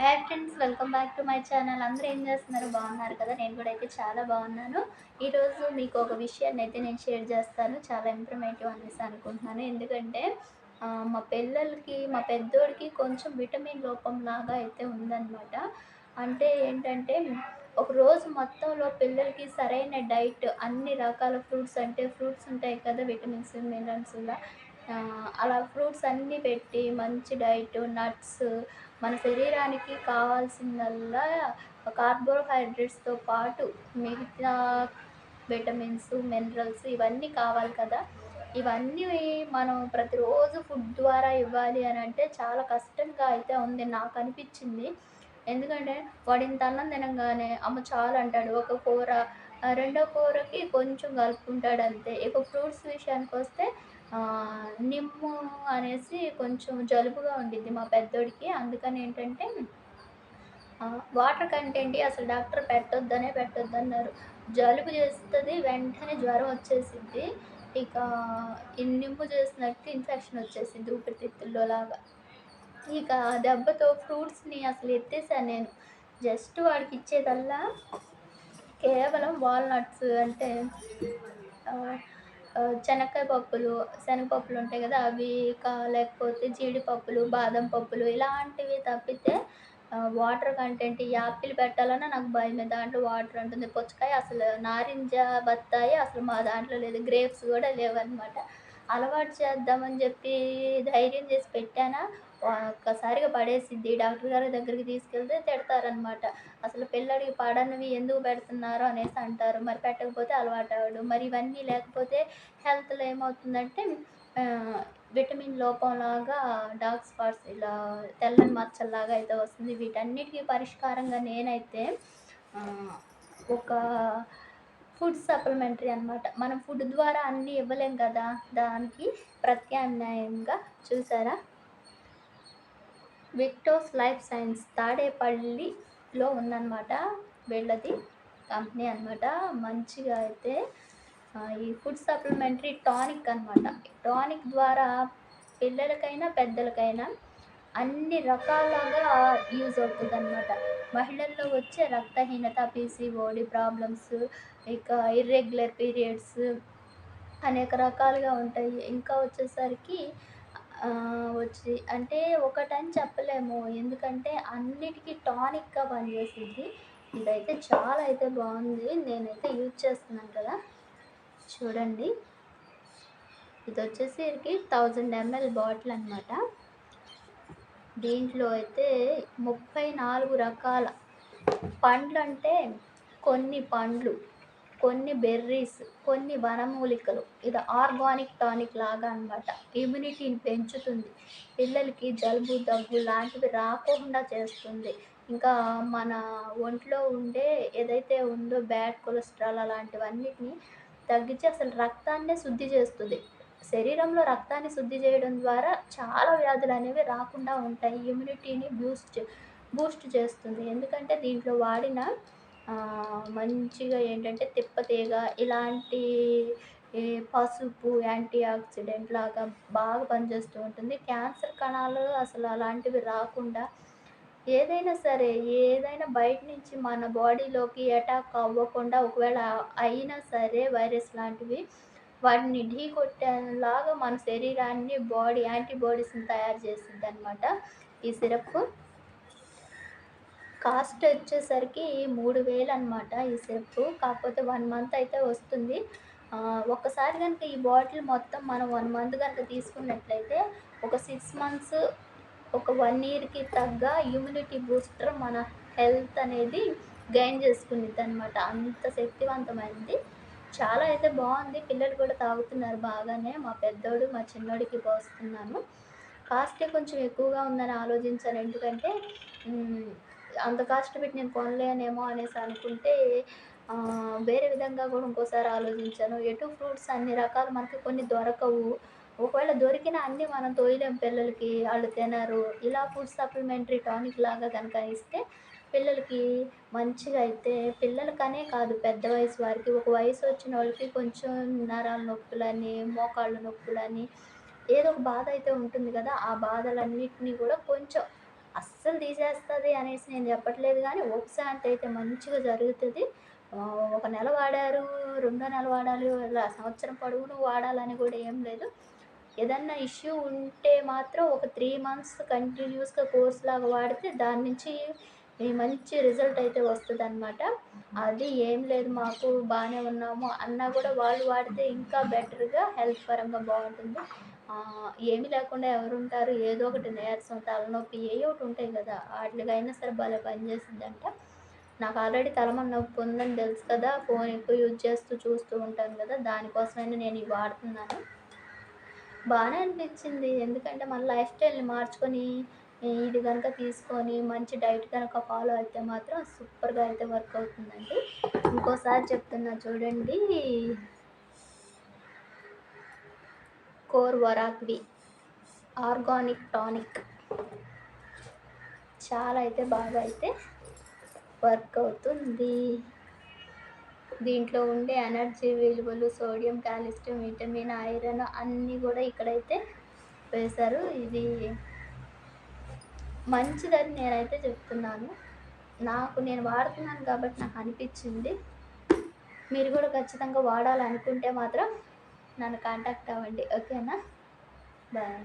Hi friends welcome back to my channel అందరూ ఏం చేస్తున్నారు? బాగున్నారు కదా? నేను కూడా అయితే చాలా బాగున్నాను. ఈరోజు మీకు ఒక విషయాన్ని అయితే నేను షేర్ చేస్తాను. చాలా ఇంప్రమేటివ్ అనేసి అనుకుంటున్నాను. ఎందుకంటే మా పిల్లలకి మా పెద్దోడికి కొంచెం విటమిన్ లోపం లాగా అయితే ఉందన్నమాట. అంటే ఏంటంటే ఒక రోజు మొత్తంలో పిల్లలకి సరైన డైట్ అన్ని రకాల ఫ్రూట్స్ అంటే ఫ్రూట్స్ ఉంటాయి కదా విటమిన్స్ మినరల్స్ అలా ఫ్రూట్స్ అన్నీ పెట్టి మంచి డైట్ నట్స్ మన శరీరానికి కావాల్సిందల్లా కార్బోహైడ్రేట్స్తో పాటు మిగతా విటమిన్స్ మినరల్స్ ఇవన్నీ కావాలి కదా. ఇవన్నీ మనం ప్రతిరోజు ఫుడ్ ద్వారా ఇవ్వాలి అని అంటే చాలా కష్టంగా అయితే ఉంది నాకు అనిపించింది. ఎందుకంటే వాడు ఇంత అన్నం తినగానే అమ్మ చాలు అంటాడు ఒక కూర రెండో కూరకి కొంచెం కలుపుకుంటాడు అంతే. ఇక ఫ్రూట్స్ విషయానికి వస్తే నిమ్ము అనేసి కొంచెం జలుబుగా ఉండిద్ది మా పెద్దోడికి. అందుకని ఏంటంటే వాటర్ కంటెంట్ అసలు డాక్టర్ పెట్టొద్దనే పెట్టొద్దన్నారు. జలుబు చేస్తుంది వెంటనే జ్వరం వచ్చేసిద్ది. ఇక నిమ్ము చేసినట్టు ఇన్ఫెక్షన్ వచ్చేసింది ఊపిరితిత్తుల్లో లాగా. ఇక దెబ్బతో ఫ్రూట్స్ని అసలు ఎత్తేసాను నేను. జస్ట్ వాడికి ఇచ్చేదల్లా కేవలం వాల్నట్స్ అంటే శనక్కాయ పప్పులు శనగపప్పులు ఉంటాయి కదా అవి కా లేకపోతే జీడిపప్పులు బాదం పప్పులు ఇలాంటివి తప్పితే వాటర్ కంటెంట్ యాపిల్ పెట్టాలన్నా నాకు భయమే. దాంట్లో వాటర్ ఉంటుంది. పుచ్చకాయ అసలు నారింజ బత్తాయి అసలు మా దాంట్లో లేదు. గ్రేప్స్ కూడా లేవన్నమాట. అలవాటు చేద్దామని చెప్పి ధైర్యం చేసి పెట్టానా? ఒక్కసారిగా పడేసిద్ది డాక్టర్ గారి దగ్గరికి తీసుకెళ్తే తిడతారనమాట అసలు పిల్లడికి పడనివి ఎందుకు పెడుతున్నారు అనేసి అంటారు. మరి పెట్టకపోతే అలవాటు అవడు మరి ఇవన్నీ లేకపోతే హెల్త్లో ఏమవుతుందంటే విటమిన్ లోపంలాగా డార్క్ స్పాట్స్ ఇలా తెల్లని మచ్చల్లాగా అయితే వస్తుంది. వీటన్నిటికీ పరిష్కారంగా నేనైతే ఒక ఫుడ్ సప్లిమెంటరీ అనమాట మనం ఫుడ్ ద్వారా అన్నీ ఇవ్వలేం కదా? దానికి ప్రత్యామ్నాయంగా చూసారా? విక్టోస్ లైఫ్ సైన్స్ తాడేపల్లిలో ఉందన్నమాట. వీళ్ళది కంపెనీ అన్నమాట. మంచిగా అయితే ఈ ఫుడ్ సప్లిమెంటరీ టానిక్ అనమాట టానిక్ ద్వారా పిల్లలకైనా పెద్దలకైనా అన్ని రకాలుగా యూజ్ అవుతుంది అనమాట మహిళల్లో వచ్చే రక్తహీనత పీసీఓడి ప్రాబ్లమ్స్ ఇక ఇర్రెగ్యులర్ పీరియడ్స్ అనేక రకాలుగా ఉంటాయి. ఇంకా వచ్చేసరికి వచ్చి అంటే ఒకటని చెప్పలేము. ఎందుకంటే అన్నిటికీ టానిక్గా పనిచేసింది ఇదైతే చాలా అయితే బాగుంది. నేనైతే యూజ్ చేస్తున్నాను కదా. చూడండి. ఇది వచ్చేసరికి థౌజండ్ ఎంఎల్ బాటిల్ అనమాట దీంట్లో అయితే ముప్పై నాలుగు రకాల పండ్లు అంటే కొన్ని పండ్లు. కొన్ని బెర్రీస్ కొన్ని వనమూలికలు. ఇది ఆర్గానిక్ టానిక్ లాగా అనమాట ఇమ్యూనిటీని పెంచుతుంది. పిల్లలకి జలుబు దగ్గు లాంటివి రాకుండా చేస్తుంది. ఇంకా మన ఒంట్లో ఉండే ఏదైతే ఉందో బ్యాడ్ కొలెస్ట్రాల్ అలాంటివన్నిటిని తగ్గించి అసలు రక్తాన్నే శుద్ధి చేస్తుంది. శరీరంలో రక్తాన్ని శుద్ధి చేయడం ద్వారా చాలా వ్యాధులు అనేవి రాకుండా ఉంటాయి. ఇమ్యూనిటీని బూస్ట్ బూస్ట్ చేస్తుంది. ఎందుకంటే దీంట్లో వాడిన మంచిగా ఏంటంటే తిప్పతీగ ఇలాంటి పసుపు యాంటీ ఆక్సిడెంట్ లాగా బాగా పనిచేస్తూ ఉంటుంది. క్యాన్సర్ కణాలు అసలు అలాంటివి రాకుండా ఏదైనా సరే ఏదైనా బయట నుంచి మన బాడీలోకి అటాక్ అవ్వకుండా ఒకవేళ అయినా సరే వైరస్ లాంటివి వాటిని ఢీ కొట్టేలాగా మన శరీరాన్ని బాడీ యాంటీబాడీస్ని తయారు చేసింది అనమాట ఈ సిరప్ కాస్ట్ వచ్చేసరికి మూడు వేలు అనమాట ఈ సిరప్. కాకపోతే వన్ మంత్ అయితే వస్తుంది. ఒకసారి ఒక్కసారి కనుక ఈ బాటిల్ మొత్తం మనం వన్ మంత్ కనుక తీసుకున్నట్లయితే ఒక సిక్స్ మంత్స్ ఒక వన్ ఇయర్కి తగ్గ ఇమ్యూనిటీ బూస్టర్ మన హెల్త్ అనేది గెయిన్ చేసుకునేది అనమాట అంత శక్తివంతమైనది చాలా అయితే బాగుంది. పిల్లలు కూడా తాగుతున్నారు బాగానే. మా పెద్దోడు మా చిన్నోడికి పోస్తున్నాను. కాస్ట్ కొంచెం ఎక్కువగా ఉందని ఆలోచించాను. ఎందుకంటే అంత కష్టపెట్టి పెట్టి నేను కొనలేనేమో అనేసి అనుకుంటే వేరే విధంగా కూడా ఇంకోసారి ఆలోచించాను. ఎటు ఫ్రూట్స్ అన్ని రకాలు మనకి కొన్ని దొరకవు. ఒకవేళ దొరికిన అన్ని మనం తోయలేం పిల్లలకి వాళ్ళు తినరు. ఇలా ఫుడ్ సప్లిమెంటరీ టానిక్ లాగా కనుక ఇస్తే పిల్లలకి మంచిగా అయితే పిల్లలకనే కాదు పెద్ద వయసు వారికి ఒక వయసు వచ్చిన వాళ్ళకి కొంచెం నరాల నొప్పులని మోకాళ్ళ నొప్పులని ఏదో ఒక బాధ అయితే ఉంటుంది కదా ఆ బాధలన్నింటినీ కూడా కొంచెం తీసేస్తుంది అనేసి నేను చెప్పట్లేదు కానీ అంటే అయితే మంచిగా జరుగుతుంది. ఒక నెల వాడారు రెండో నెల వాడాలి ఇలా సంవత్సరం పొడవును వాడాలని కూడా ఏం లేదు. ఏదన్నా ఇష్యూ ఉంటే మాత్రం ఒక త్రీ మంత్స్ కంటిన్యూస్గా కోర్స్ లాగా వాడితే దాని నుంచి ఈ మంచి రిజల్ట్ అయితే వస్తుంది అనమాట అది ఏం లేదు మాకు బాగానే ఉన్నాము అన్నా కూడా వాళ్ళు వాడితే ఇంకా బెటర్గా హెల్త్ పరంగా బాగుంటుంది. ఏమీ లేకుండా ఎవరు ఉంటారు ఏదో ఒకటి నీరసం తలనొప్పి ఏ ఒకటి ఉంటాయి కదా వాటికైనా సరే భలే పనిచేస్తుందంట నాకు ఆల్రెడీ తలమన్న నొప్పి ఉందని తెలుసు కదా ఫోన్ ఎక్కువ యూజ్ చేస్తూ చూస్తూ ఉంటాను కదా దానికోసమైనా నేను ఇవి వాడుతున్నాను. బాగానే అనిపించింది. ఎందుకంటే మన లైఫ్ స్టైల్ని మార్చుకొని ఇది కనుక తీసుకొని మంచి డైట్ కనుక ఫాలో అయితే మాత్రం సూపర్గా అయితే వర్క్ అవుతుందండి. ఇంకోసారి చెప్తున్నా చూడండి. కోర్ వరాక్వి ఆర్గానిక్ టానిక్. చాలా అయితే బాగా అయితే వర్క్ అవుతుంది. దీంట్లో ఉండే ఎనర్జీ విలువలు సోడియం కాల్షియం విటమిన్ ఐరన్ అన్నీ కూడా ఇక్కడైతే వేశారు. ఇది మంచిదని నేనైతే చెప్తున్నాను. నాకు నేను వాడుతున్నాను కాబట్టి నాకు అనిపించింది. మీరు కూడా ఖచ్చితంగా వాడాలనుకుంటే మాత్రం నన్ను కాంటాక్ట్ అవ్వండి. ఓకేనా? బాయ్